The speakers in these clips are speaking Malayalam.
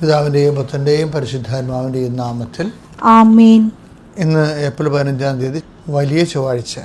പിതാവിന്റെയും പുത്രന്റെയും പരിശുദ്ധാത്മാവിന്റെയും നാമത്തിൽ ആമേൻ. ഇന്ന് ഏപ്രിൽ പതിനഞ്ചാം തീയതി വലിയ ചൊവ്വാഴ്ച.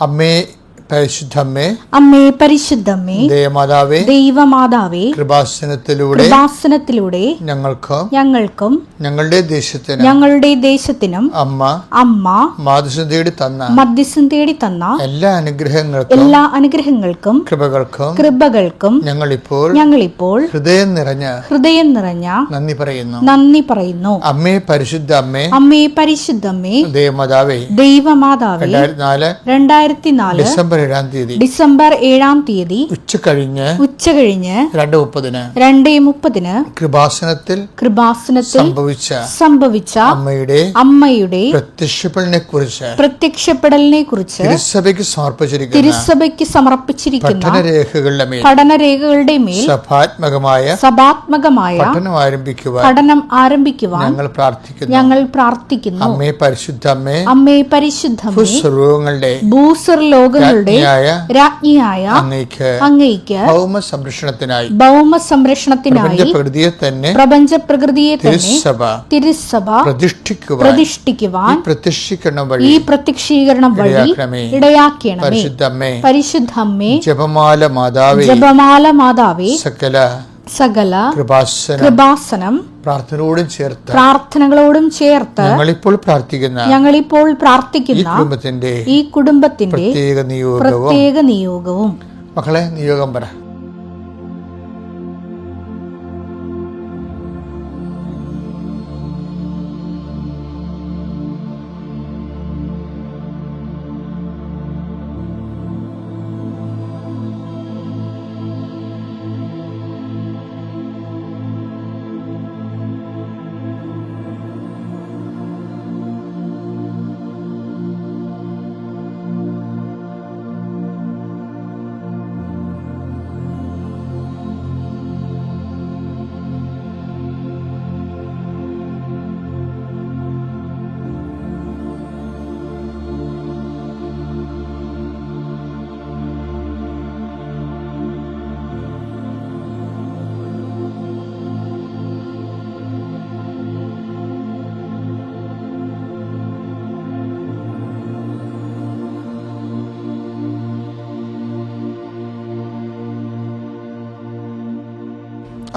അമ്മേ പരിശുദ്ധമ്മേ അമ്മേ പരിശുദ്ധമ്മേ ദേവമാതാവേ ദൈവമാതാവേ കൃപാസനത്തിലൂടെ കൃപാസനത്തിലൂടെ ഞങ്ങൾക്ക് ഞങ്ങൾക്കും ഞങ്ങളുടെ ദേശത്തിന് ഞങ്ങളുടെ ദേശത്തിനും അമ്മ അമ്മ മാതൃസം തേടി തന്ന മധ്യസ്ഥം തേടി തന്ന എല്ലാ അനുഗ്രഹങ്ങൾക്കും എല്ലാ അനുഗ്രഹങ്ങൾക്കും കൃപകൾക്കും കൃപകൾക്കും ഞങ്ങളിപ്പോൾ ഞങ്ങളിപ്പോൾ ഹൃദയം നിറഞ്ഞ ഹൃദയം നിറഞ്ഞ നന്ദി പറയുന്നു. നന്ദി പറയുന്നു. അമ്മേ പരിശുദ്ധ അമ്മേ അമ്മേ പരിശുദ്ധമ്മേ ദേവമാതാവേ ദൈവമാതാവേ രണ്ടായിരത്തി നാല് രണ്ടായിരത്തി നാല് ഡിസംബർ ഏഴാം തീയതി. ഡിസംബർ ഏഴാം തീയതി ഉച്ച കഴിഞ്ഞ് ഉച്ച കഴിഞ്ഞ് രണ്ട് മുപ്പതിന് രണ്ടേ മുപ്പതിന് കൃപാസനത്തിൽ കൃപാസനത്തിൽ സംഭവിച്ച സംഭവിച്ച അമ്മയുടെ അമ്മയുടെ പ്രത്യക്ഷപ്പെടലിനെ കുറിച്ച് പ്രത്യക്ഷപ്പെടലിനെ കുറിച്ച് തിരുസഭയ്ക്ക് സമർപ്പിച്ചിരിക്കുന്ന തിരുസഭയ്ക്ക് സമർപ്പിച്ചിരിക്കുന്ന പഠനരേഖകളുടെ മേൽ പഠനരേഖകളുടെ മേൽ സഭാത്മകമായ സഭാത്മകമായ പഠനം ആരംഭിക്കുവാൻ പഠനം ആരംഭിക്കുവാൻ ഞങ്ങൾ പ്രാർത്ഥിക്കുന്നു. ഞങ്ങൾ പ്രാർത്ഥിക്കുന്നു. അമ്മേ പരിശുദ്ധ അമ്മേ അമ്മേ പരിശുദ്ധ സർവങ്ങളുടെ ഭൂസർ ന്യായ രാജ്ഞിയായ അങ്ങയ്ക്ക് ഭൗമ സംരക്ഷണത്തിനായി ഭൗമ സംരക്ഷണത്തിനായി പ്രകൃതിയെ തന്നെ പ്രപഞ്ച പ്രകൃതിയെ തന്നെ തിരുസഭ തിരുസഭ പ്രതിഷ്ഠിക്കുവാൻ പ്രതിഷ്ഠിക്കുവാൻ പ്രത്യക്ഷീകരണം ഈ വഴി പ്രത്യക്ഷീകരണം വഴി ഇടയാക്കണമേ. പരിശുദ്ധമ്മേ പരിശുദ്ധമ്മേ ജപമാല മാതാവേ. ജപമാല മാതാവേ. സകല സകല കൃപാസന. പ്രാർത്ഥനയോടും ചേർത്ത് പ്രാർത്ഥനകളോടും ചേർത്ത് ഞങ്ങളിപ്പോൾ പ്രാർത്ഥിക്കുന്ന ഞങ്ങളിപ്പോൾ പ്രാർത്ഥിക്കുന്ന കുടുംബത്തിന്റെ ഈ കുടുംബത്തിന്റെ പ്രത്യേക നിയോഗവും. പ്രത്യേക നിയോഗവും. മക്കളെ നിയോഗം പറ.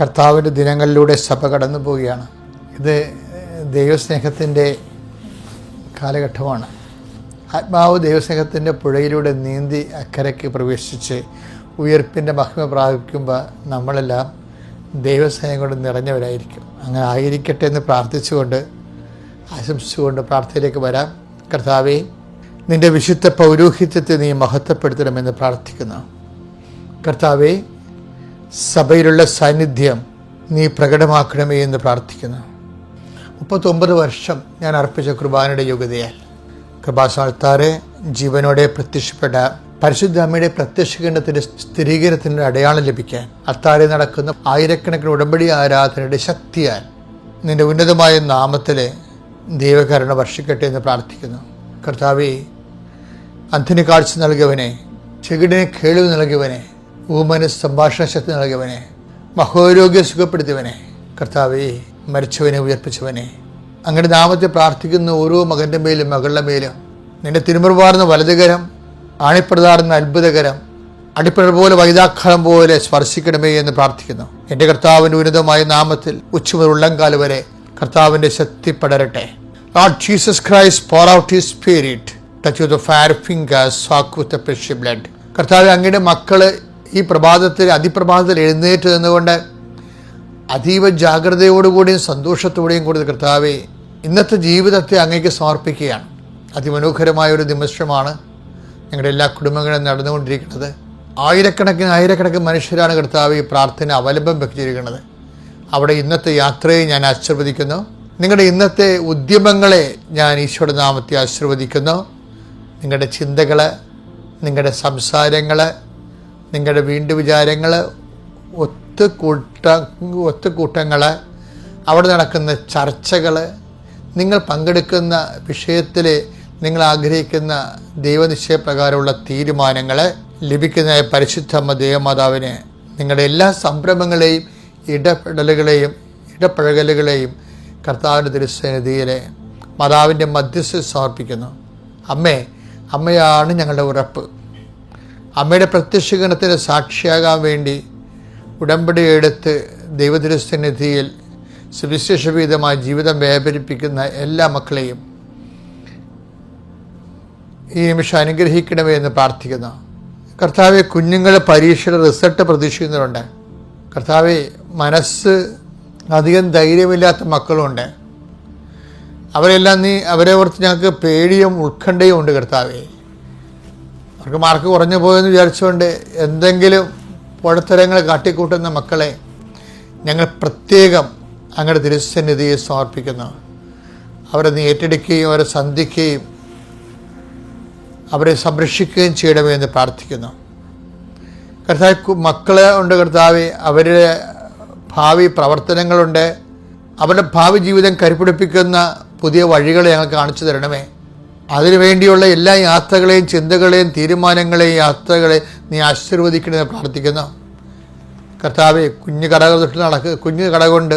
കർത്താവിന്റെ ദിനങ്ങളിലൂടെ സഭ കടന്നു പോവുകയാണ്. ഇത് ദൈവസ്നേഹത്തിന്റെ കാലഘട്ടമാണ്. ആത്മാവ് ദൈവസ്നേഹത്തിന്റെ പുഴയിലൂടെ നീന്തി അക്കരയ്ക്ക് പ്രവേശിച്ച് ഉയർപ്പിന്റെ മഹിമ പ്രാപിക്കുമ്പോൾ നമ്മളെല്ലാം ദൈവസ്നേഹം കൊണ്ട് നിറഞ്ഞവരായിരിക്കും. അങ്ങനെ ആയിരിക്കട്ടെ എന്ന് പ്രാർത്ഥിച്ചുകൊണ്ട് ആശംസിച്ചുകൊണ്ട് പ്രാർത്ഥനയിലേക്ക് വരാം. കർത്താവേ നിന്റെ വിശുദ്ധ പൗരോഹിത്യത്തെ നീ മഹത്വപ്പെടുത്തണമെന്ന് പ്രാർത്ഥിക്കുന്നു. കർത്താവെ സഭയിലുള്ള സാന്നിധ്യം നീ പ്രകടമാക്കണമേ എന്ന് പ്രാർത്ഥിക്കുന്നു. മുപ്പത്തൊമ്പത് വർഷം ഞാൻ അർപ്പിച്ച കുർബാനയുടെ യോഗ്യതയാൽ കൃപാസാൽത്താറെ ജീവനോടെ പ്രത്യക്ഷപ്പെട്ട പരിശുദ്ധ അമ്മയുടെ പ്രത്യക്ഷകരണത്തിന്റെ സ്ഥിരീകരണത്തിന്റെ അടയാളം ലഭിക്കാൻ അത്താരെ നടക്കുന്ന ആയിരക്കണക്കിന് ഉടമ്പടി ആരാധനയുടെ ശക്തിയാൽ നിന്റെ ഉന്നതമായ നാമത്തിലെ ദൈവകരണ വർഷിക്കട്ടെ എന്ന് പ്രാർത്ഥിക്കുന്നു. കർത്താവെ അന്ധന് കാഴ്ച നൽകിയവനെ ചെകിടിനെ കേളിവ് നൽകിയവനെ ഊമന് സംഭാഷണ ശക്തി നൽകിയവനെ മഹോരോഗ്യം സുഖപ്പെടുത്തിയവനെ കർത്താവെ മരിച്ചവനെ ഉയർപ്പിച്ചവനെ. അങ്ങയുടെ നാമത്തെ പ്രാർത്ഥിക്കുന്ന ഓരോ മകന്റെ മേലും മകളുടെ മേലും നിന്റെ തിരുമുറവാർന്ന വലതുകരം ആണിപ്രതാർന്ന അത്ഭുതകരം അടിപ്പഴ പോലെ വൈതാക്കാലം പോലെ സ്പർശിക്കണമേ എന്ന് പ്രാർത്ഥിക്കുന്നു. എന്റെ കർത്താവിന്റെ ഉന്നതമായ നാമത്തിൽ ഉച്ചമുതൽ വരെ കർത്താവിന്റെ ശക്തി പടരട്ടെ. Lord Jesus Christ, pour out His Spirit, touch with the fire fingers, soak with the precious blood. കർത്താവ് അങ്ങയുടെ മക്കൾ ഈ പ്രഭാതത്തിൽ അതിപ്രഭാതത്തിൽ എഴുന്നേറ്റ് നിന്നുകൊണ്ട് അതീവ ജാഗ്രതയോടുകൂടിയും സന്തോഷത്തോടെയും കൂടി കർത്താവെ ഇന്നത്തെ ജീവിതത്തെ അങ്ങേക്ക് സമർപ്പിക്കുകയാണ്. അതിമനോഹരമായ ഒരു നിമിഷമാണ് ഞങ്ങളുടെ എല്ലാ കുടുംബങ്ങളും നടന്നുകൊണ്ടിരിക്കുന്നത്. ആയിരക്കണക്കിന് ആയിരക്കണക്കിന് മനുഷ്യരാണ് കർത്താവ് ഈ പ്രാർത്ഥന അവലംബം വെച്ചിരിക്കുന്നത്. അവിടെ ഇന്നത്തെ യാത്രയെ ഞാൻ ആശീർവദിക്കുന്നു. നിങ്ങളുടെ ഇന്നത്തെ ഉദ്യമങ്ങളെ ഞാൻ ഈശോയുടെ നാമത്തെ ആശീർവദിക്കുന്നു. നിങ്ങളുടെ ചിന്തകൾ നിങ്ങളുടെ സംസാരങ്ങൾ നിങ്ങളുടെ വീണ്ടു വിചാരങ്ങൾ ഒത്തുകൂട്ട ഒത്തുകൂട്ടങ്ങൾ അവിടെ നടക്കുന്ന ചർച്ചകൾ നിങ്ങൾ പങ്കെടുക്കുന്ന വിഷയത്തിൽ നിങ്ങൾ ആഗ്രഹിക്കുന്ന ദൈവനിശ്ചയപ്രകാരമുള്ള തീരുമാനങ്ങൾ ലഭിക്കുന്ന പരിശുദ്ധമ്മ ദേവമാതാവിന് നിങ്ങളുടെ എല്ലാ സംരംഭങ്ങളെയും ഇടപെടലുകളെയും ഇടപഴകലുകളെയും കർത്താവിന്റെ തിരുസന്നിധിയിലെ മാതാവിന്റെ മധ്യസ്ഥ സമർപ്പിക്കുന്നു. അമ്മേ അമ്മയാണ് ഞങ്ങളുടെ ഉറപ്പ്. അമ്മയുടെ പ്രത്യക്ഷഗണത്തിന് സാക്ഷിയാകാൻ വേണ്ടി ഉടമ്പടി എടുത്ത് ദൈവതിരുസന്നിധിയിൽ സുവിശേഷഭീതമായ ജീവിതം വ്യാപരിപ്പിക്കുന്ന എല്ലാ മക്കളെയും ഈ നിമിഷം അനുഗ്രഹിക്കണമേ എന്ന് പ്രാർത്ഥിക്കുന്നു. കർത്താവെ കുഞ്ഞുങ്ങൾ പരീക്ഷയുടെ റിസൾട്ട് പ്രതീക്ഷിക്കുന്നവരുണ്ട്. കർത്താവെ മനസ്സ് അധികം ധൈര്യമില്ലാത്ത മക്കളുണ്ട്. അവരെല്ലാം നീ അവരെ ഓർത്ത് ഞങ്ങൾക്ക് പേടിയും ഉത്കണ്ഠയും ഉണ്ട് കർത്താവെ. അവർക്ക് മാർക്ക് കുറഞ്ഞു പോയെന്ന് വിചാരിച്ചുകൊണ്ട് എന്തെങ്കിലും പുഴത്തരങ്ങൾ കാട്ടിക്കൂട്ടുന്ന മക്കളെ ഞങ്ങൾ പ്രത്യേകം അങ്ങയുടെ തിരുസന്നിധിയെ സമർപ്പിക്കുന്നു. അവരെ നീ ഏറ്റെടുക്കുകയും അവരെ സന്ധിക്കുകയും അവരെ സംരക്ഷിക്കുകയും ചെയ്യണമേ എന്ന് പ്രാർത്ഥിക്കുന്നു. കർത്താവ് മക്കളെ ഉണ്ട് കർത്താവ് അവരുടെ ഭാവി പ്രവർത്തനങ്ങളുണ്ട്. അവരുടെ ഭാവി ജീവിതം കരുപിടിപ്പിക്കുന്ന പുതിയ വഴികൾ ഞങ്ങൾ കാണിച്ചു തരണമേ. അതിനുവേണ്ടിയുള്ള എല്ലാ യാത്രകളെയും ചിന്തകളെയും തീരുമാനങ്ങളെയും യാത്രകളെ നീ ആശീർവദിക്കണമെന്ന് പ്രാർത്ഥിക്കുന്നു. കർത്താവെ കുഞ്ഞു കട നടക്ക് കുഞ്ഞു കട കൊണ്ട്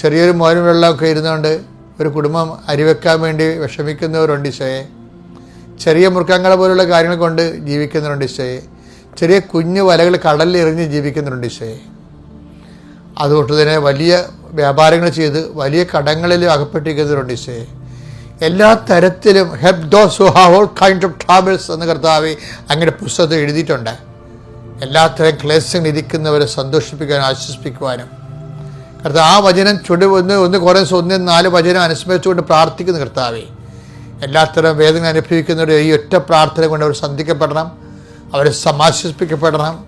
ചെറിയൊരു മോനും വെള്ളമൊക്കെ ഇരുന്നുകൊണ്ട് ഒരു കുടുംബം അരിവെക്കാൻ വേണ്ടി വിഷമിക്കുന്നവരുണ്ട് ഈശോയെ. ചെറിയ മൃഗങ്ങളെ പോലുള്ള കാര്യങ്ങൾ കൊണ്ട് ജീവിക്കുന്നവരുണ്ട് ഈശോയെ. ചെറിയ കുഞ്ഞു വലകൾ കടലിൽ എറിഞ്ഞ് ജീവിക്കുന്നവരുണ്ട് ഈശോയെ. അതുകൊണ്ട് തന്നെ വലിയ വ്യാപാരങ്ങൾ ചെയ്ത് വലിയ കടങ്ങളിൽ അകപ്പെട്ടിരിക്കുന്നവരുണ്ട് ഈശോയെ. എല്ലാ തരത്തിലും help those have all kind of travels എന്ന കർത്താവ് അങ്ങനെ പുസ്തകത്തിൽ എഴുതിയിട്ടുണ്ട്. എല്ലാത്തരം ക്ലേശങ്ങൾ ഇരിക്കുന്നവരെ സന്തോഷിപ്പിക്കാനും ആശ്വസിപ്പിക്കുവാനും. കർത്താവ് ആ വചനം ചുടി ഒന്ന് ഒന്ന് കുറേ ഒന്ന് നാല് വചനം അനുസ്മരിച്ചുകൊണ്ട് പ്രാർത്ഥിക്കുന്നു കർത്താവേ. എല്ലാത്തരം വേദന അനുഭവിക്കുന്നവരുടെ ഈ ഒറ്റ പ്രാർത്ഥന കൊണ്ട് അവർ സന്ധിക്കപ്പെടണം. അവരെ സമാശ്വസിപ്പിക്കപ്പെടണം.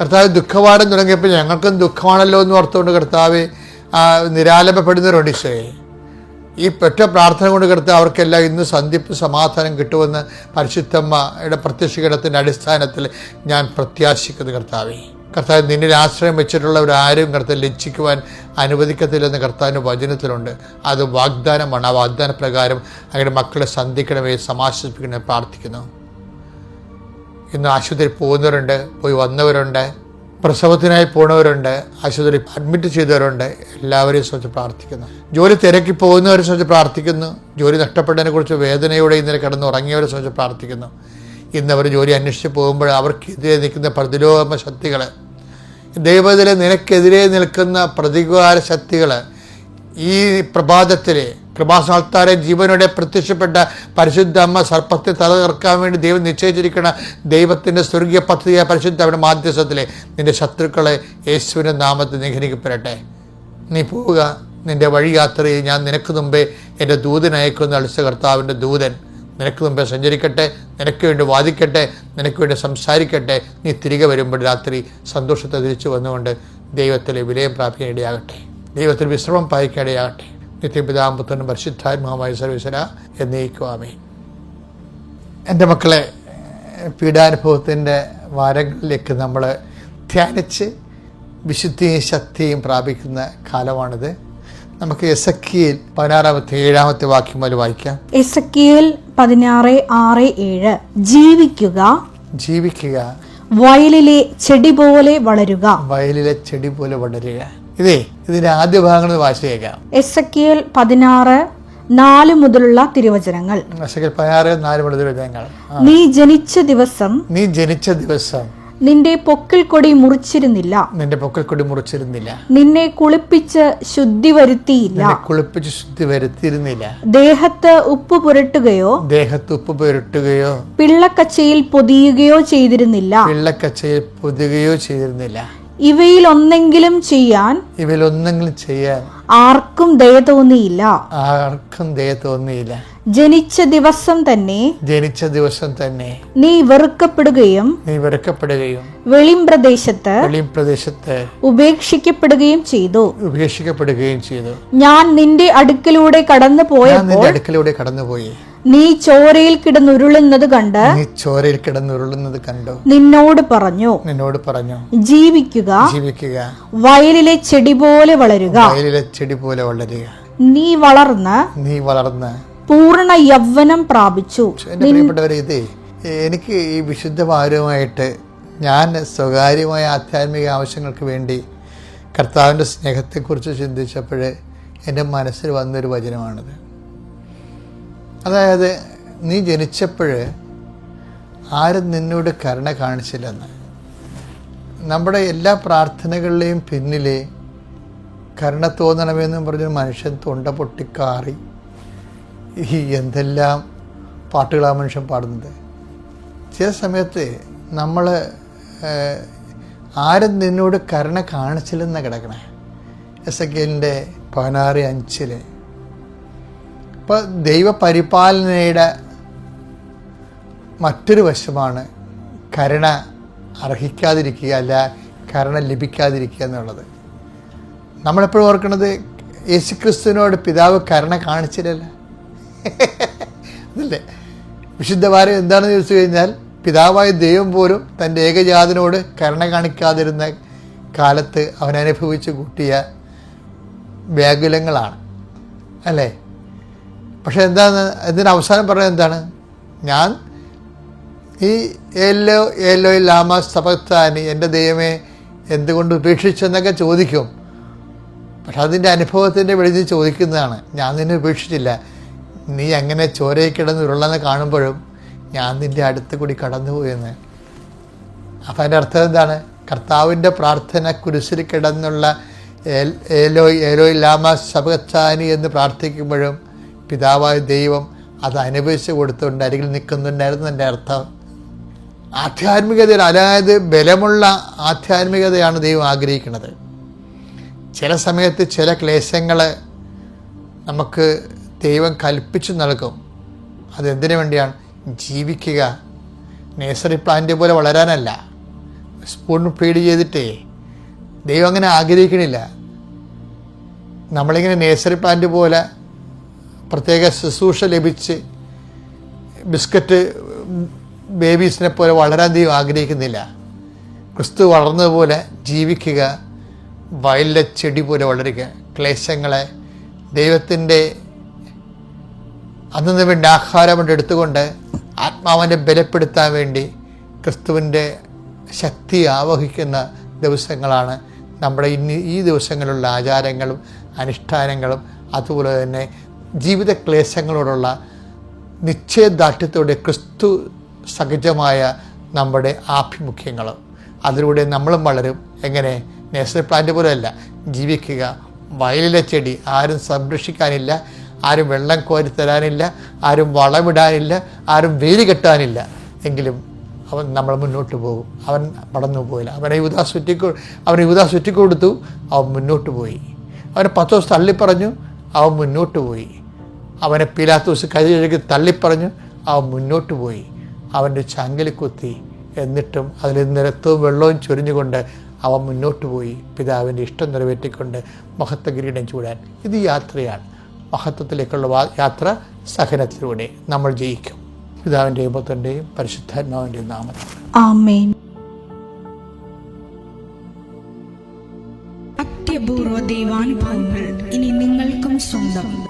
കർത്താവ് ദുഃഖവാടം തുടങ്ങിയപ്പോൾ ഞങ്ങൾക്കും ദുഃഖമാണല്ലോ എന്ന് ഓർത്തുകൊണ്ട് കർത്താവ് നിരാലംബപ്പെടുന്നവരുണ്ട് ഈശോയെ. ഈ ഒറ്റ പ്രാർത്ഥന കൊണ്ട് കിടത്ത് അവർക്കെല്ലാം ഇന്ന് സന്ധിപ്പ് സമാധാനം കിട്ടുമെന്ന് പരിശുദ്ധമ്മയുടെ പ്രത്യക്ഷീകരണത്തിന്റെ അടിസ്ഥാനത്തിൽ ഞാൻ പ്രത്യാശിക്കുന്നു കർത്താവേ. കർത്താവ് നിന്നിൽ ആശ്രയം വെച്ചിട്ടുള്ളവരാരും കർത്താവ് ലജ്ജിക്കുവാൻ അനുവദിക്കത്തില്ലെന്ന് കർത്താവിന്റെ വചനത്തിലുണ്ട്. അത് വാഗ്ദാനമാണ്. ആ വാഗ്ദാന പ്രകാരം അങ്ങനെ മക്കളെ സന്ധിക്കണമേ സമാശ്വസിപ്പിക്കണമേ പ്രാർത്ഥിക്കുന്നു. ഇന്ന് ആശുപത്രിയിൽ പോകുന്നവരുണ്ട് പോയി വന്നവരുണ്ട്. പ്രസവത്തിനായി പോണവരുണ്ട് ആശുപത്രി അഡ്മിറ്റ് ചെയ്തവരുണ്ട് എല്ലാവരെയും സംബന്ധിച്ച് പ്രാർത്ഥിക്കുന്നു. ജോലി തിരക്കി പോകുന്നവരെ സംബന്ധിച്ച് പ്രാർത്ഥിക്കുന്നു. ജോലി നഷ്ടപ്പെട്ടതിനെ കുറിച്ച് വേദനയോടെ ഇന്നലെ കിടന്ന് ഉറങ്ങിയവരെ സംബന്ധിച്ച് പ്രാർത്ഥിക്കുന്നു. ഇന്ന് അവർ ജോലി അന്വേഷിച്ച് പോകുമ്പോൾ അവർക്കെതിരെ നിൽക്കുന്ന പ്രതിരോധ ശക്തികൾ ദൈവത്തിലെ നിനക്കെതിരെ നിൽക്കുന്ന പ്രതികാര ശക്തികൾ ഈ പ്രഭാതത്തിൽ കൃപാസാൽത്താരെ ജീവനോടെ പ്രത്യക്ഷപ്പെട്ട പരിശുദ്ധ അമ്മ സർപ്പത്തെ തലകർക്കാൻ വേണ്ടി ദൈവം നിശ്ചയിച്ചിരിക്കുന്ന ദൈവത്തിന്റെ സ്വർഗീയ പദ്ധതിയായ പരിശുദ്ധ അവരുടെ മാധ്യസ്ഥത്തിലെ നിന്റെ ശത്രുക്കളെ യേശുവിന്റെ നാമത്തിൽ നിഗ്രഹിക്കപ്പെടട്ടെ. നീ പോവുക. നിന്റെ വഴി യാത്ര ഞാൻ നിനക്ക് മുമ്പേ എന്റെ ദൂതൻ അയക്കുന്ന അളിച്ച കർത്താവിന്റെ ദൂതൻ നിനക്ക് മുമ്പേ സഞ്ചരിക്കട്ടെ. നിനക്ക് വേണ്ടി വാദിക്കട്ടെ. നിനക്ക് വേണ്ടി സംസാരിക്കട്ടെ. നീ തിരികെ വരുമ്പോൾ രാത്രി സന്തോഷത്തെ തിരിച്ചു വന്നുകൊണ്ട് ദൈവത്തിലെ വിലയം പ്രാപിക്കാൻ ഇടയാകട്ടെ. ദൈവത്തിൽ വിശ്രമം പായിക്കാൻ ഇടയാകട്ടെ. നിത്യപിതാമ്പുത്തനും പരിശുദ്ധാത്മാവുമായ സർവീസന എന്നേക്കുവാമേ. എന്റെ മക്കളെ പീഡാനുഭവത്തിന്റെ വാരങ്ങളിലേക്ക് നമ്മൾ ധ്യാനിച്ച് വിശുദ്ധിയും ശക്തിയും പ്രാപിക്കുന്ന കാലമാണിത്. നമുക്ക് എസ് എക്കിയിൽ പതിനാറാമത്തെ ഏഴാമത്തെ വാക്യം പോലെ വായിക്കാം. എസക്കിയേൽ പതിനാറ് ആറ് ഏഴ്. ജീവിക്കുക. ജീവിക്കുക. വയലിലെ ചെടി പോലെ വളരുക. വയലിലെ ചെടി പോലെ വളരുക. ഇതേ ഇതിന്റെ ആദ്യ ഭാഗങ്ങൾ വായിച്ചു കേൾക്കാം. എൽ പതിനാറ് നാല് മുതലുള്ള തിരുവചനങ്ങൾ. എസ് പതിനാറ് നാല് മുതൽ തിരുവചനങ്ങൾ. നീ ജനിച്ച ദിവസം നീ ജനിച്ച ദിവസം. നിന്റെ പൊക്കിൽ കൊടി മുറിച്ചിരുന്നില്ല. നിന്റെ പൊക്കിൽ കൊടി മുറിച്ചിരുന്നില്ല. നിന്നെ കുളിപ്പിച്ച് ശുദ്ധി വരുത്തിയില്ല. കുളിപ്പിച്ച് ശുദ്ധി വരുത്തിയിരുന്നില്ല. ദേഹത്ത് ഉപ്പ് പുരട്ടുകയോ ദേഹത്ത് ഉപ്പ് പുരട്ടുകയോ പിള്ളക്കച്ചയിൽ പൊതിയുകയോ ചെയ്തിരുന്നില്ല. പിള്ളക്കച്ചയിൽ പൊതിയുകയോ ചെയ്തിരുന്നില്ല. ഇവയിൽ ഒന്നെങ്കിലും ചെയ്യാൻ ഇവയിൽ ഒന്നെങ്കിലും ചെയ്യാൻ ആർക്കും ദയ തോന്നിയില്ല. ആർക്കും ദയ തോന്നിയില്ല. ജനിച്ച ദിവസം തന്നെ ജനിച്ച ദിവസം തന്നെ നീ വെറുക്കപ്പെടുകയും നീ വെറുക്കപ്പെടുകയും വെളിം പ്രദേശത്ത് വെളിയും പ്രദേശത്ത് ഉപേക്ഷിക്കപ്പെടുകയും ചെയ്തു. ഉപേക്ഷിക്കപ്പെടുകയും ചെയ്തു. ഞാൻ നിന്റെ അടുക്കലൂടെ കടന്നു പോയപ്പോൾ നിന്റെ അടുക്കലൂടെ കടന്നുപോയി. നീ ചോരയിൽ കിടന്നുരുളുന്നത് കണ്ട് നീ ചോരയിൽ കിടന്നുരുളുന്നത് കണ്ടു. നിന്നോട് പറഞ്ഞു നിന്നോട് പറഞ്ഞു. ജീവിക്കുക ജീവിക്കുക. വയലിലെ ചെടി പോലെ വളരുക. വയലിലെ ചെടി പോലെ വളരുക. നീ വളർന്ന് നീ വളർന്ന്. പൂർണ യൗവനം പ്രാപിച്ചു. പ്രിയപ്പെട്ടവരെ എനിക്ക് ഈ വിശുദ്ധ ഭാരവുമായിട്ട് ഞാൻ സ്വകാര്യമായ ആധ്യാത്മിക ആവശ്യങ്ങൾക്ക് വേണ്ടി കർത്താവിന്റെ സ്നേഹത്തെക്കുറിച്ച് ചിന്തിച്ചപ്പോൾ എന്റെ മനസ്സിൽ വന്നൊരു വചനമാണിത്. അതായത് നീ ജനിച്ചപ്പോൾ ആരും നിന്നോട് കരുണ കാണിച്ചില്ലെന്ന്. നമ്മുടെ എല്ലാ പ്രാർത്ഥനകളിലെയും പിന്നിലെ കരുണ തോന്നണമെന്നും പറഞ്ഞൊരു മനുഷ്യൻ തൊണ്ട പൊട്ടിക്കാറി. ഈ എന്തെല്ലാം പാട്ടുകളാ മനുഷ്യൻ പാടുന്നത്. ചില സമയത്ത് നമ്മൾ ആരും നിന്നോട് കരുണ കാണിച്ചില്ലെന്ന് കിടക്കണേ. എസ് എ പതിനാറ് അഞ്ചിൽ. ഇപ്പോൾ ദൈവപരിപാലനയുടെ മറ്റൊരു വശമാണ് കരുണ അർഹിക്കാതിരിക്കുക അല്ല കരുണ ലഭിക്കാതിരിക്കുക എന്നുള്ളത്. നമ്മളെപ്പോഴും ഓർക്കുന്നത് യേശുക്രിസ്തുവിനോട് പിതാവ് കരുണ കാണിച്ചില്ലല്ല. അതല്ലേ? വിശുദ്ധവാരം എന്താണെന്ന് ചോദിച്ചു കഴിഞ്ഞാൽ പിതാവായ ദൈവം പോലും തന്റെ ഏകജാതനോട് കരുണ കാണിക്കാതിരുന്ന കാലത്ത് അവൻ അനുഭവിച്ച് കൂട്ടിയ വ്യാകുലങ്ങളാണ്. അല്ലേ? പക്ഷെ എന്താണ് ഇതിന് അവസാനം പറഞ്ഞത് എന്താണ്? ഞാൻ ഈ ഏലോ ഏലോ ലാമ സപത്താനി എന്റെ ദൈവമേ എന്തുകൊണ്ട് ഉപേക്ഷിച്ചെന്നൊക്കെ ചോദിക്കും. പക്ഷെ അതിന്റെ അനുഭവത്തിന്റെ വെളിയിൽ ചോദിക്കുന്നതാണ് ഞാൻ നിന്നെ ഉപേക്ഷിച്ചില്ല. നീ എങ്ങനെ ചോരയിൽ കിടന്ന് ഉരുളെന്ന് കാണുമ്പോഴും ഞാൻ നിന്റെ അടുത്ത് കൂടി കടന്നുപോയെന്ന്. അപ്പം അതിന്റെ അർത്ഥം എന്താണ്? കർത്താവിന്റെ പ്രാർത്ഥന കുരിശിൽ കിടന്നുള്ള ഏലോയ് ഏലോയ് ലാമ സബത്താനി എന്ന് പ്രാർത്ഥിക്കുമ്പോഴും പിതാവായ ദൈവം അത് അനുഭവിച്ച് കൊടുത്തുകൊണ്ട് അരികിൽ നിൽക്കുന്നുണ്ടായിരുന്നു എന്റെ അർത്ഥം. ആധ്യാത്മികതയിൽ അതായത് ബലമുള്ള ആധ്യാത്മികതയാണ് ദൈവം ആഗ്രഹിക്കുന്നത്. ചില സമയത്ത് ചില ക്ലേശങ്ങൾ നമുക്ക് ദൈവം കൽപ്പിച്ചു നൽകും. അതെന്തിനു വേണ്ടിയാണ്? ജീവിക്കുക. നേഴ്സറി പ്ലാന്റ് പോലെ വളരാനല്ല. സ്പൂൺ ഫീഡ് ചെയ്തിട്ടേ ദൈവം അങ്ങനെ ആഗ്രഹിക്കണില്ല. നമ്മളിങ്ങനെ നേഴ്സറി പ്ലാന്റ് പോലെ പ്രത്യേക ശുശ്രൂഷ ലഭിച്ച് ബിസ്ക്കറ്റ് ബേബീസിനെ പോലെ വളരാൻ ദൈവം ആഗ്രഹിക്കുന്നില്ല. ക്രിസ്തു വളർന്നതുപോലെ ജീവിക്കുക വയലിലെ ചെടി പോലെ വളരുക ക്ലേശങ്ങളെ ദൈവത്തിന്റെ അന്നു വേണ്ടി ആഹാരം കൊണ്ട് എടുത്തുകൊണ്ട് ആത്മാവിനെ ബലപ്പെടുത്താൻ വേണ്ടി ക്രിസ്തുവിന്റെ ശക്തി ആവഹിക്കുന്ന ദിവസങ്ങളാണ് നമ്മുടെ ഇന്ന് ഈ ദിവസങ്ങളിലുള്ള ആചാരങ്ങളും അനുഷ്ഠാനങ്ങളും. അതുപോലെ തന്നെ ജീവിത ക്ലേശങ്ങളോടുള്ള നിശ്ചയദാർഢ്യത്തോടെ ക്രിസ്തു സഹജമായ നമ്മുടെ ആഭിമുഖ്യങ്ങളും അതിലൂടെ നമ്മളും വളരും. എങ്ങനെ? നേഴ്സറി പ്ലാന്റ് പോലെയല്ല. ജീവിക്കുക. വയലിലെ ചെടി ആരും സംരക്ഷിക്കാനില്ല. ആരും വെള്ളം കോരി തരാനില്ല. ആരും വളമിടാനില്ല. ആരും വേലി കെട്ടാനില്ല. എങ്കിലും അവൻ നമ്മൾ മുന്നോട്ട് പോകും. അവൻ പടന്നു പോയില്ല. അവനെ യുവതാ ചുറ്റിക്കൊ അവനെ യുവതാ ചുറ്റിക്കൊടുത്തു. അവൻ മുന്നോട്ട് പോയി. അവനെ പത്ത് ദിവസം തള്ളിപ്പറഞ്ഞു. അവൻ മുന്നോട്ട് പോയി. അവനെ പീലാത്തോസ് കൈ തള്ളിപ്പറഞ്ഞ് തള്ളിപ്പറഞ്ഞു അവൻ മുന്നോട്ട് പോയി. അവന്റെ ചങ്കിൽ കുത്തി എന്നിട്ടും അതിൽ നിരത്തവും വെള്ളവും ചൊരിഞ്ഞുകൊണ്ട് അവൻ മുന്നോട്ട് പോയി. പിതാവിന്റെ ഇഷ്ടം നിറവേറ്റിക്കൊണ്ട് മഹത്വ കിരീടം ചൂടാൻ. ഇത് യാത്രയാണ്. മഹത്വത്തിലേക്കുള്ള യാത്ര സഹനത്തിലൂടെ നമ്മൾ ജയിക്കും. പിതാവിന്റെയും പുത്രന്റെയും പരിശുദ്ധാത്മാവിന്റെയും നാമത്തിൽ. ആമേൻ. അത്യപൂർവ ദൈവാനുഭവങ്ങൾ ഇനി നിങ്ങൾക്കും സ്വന്തം.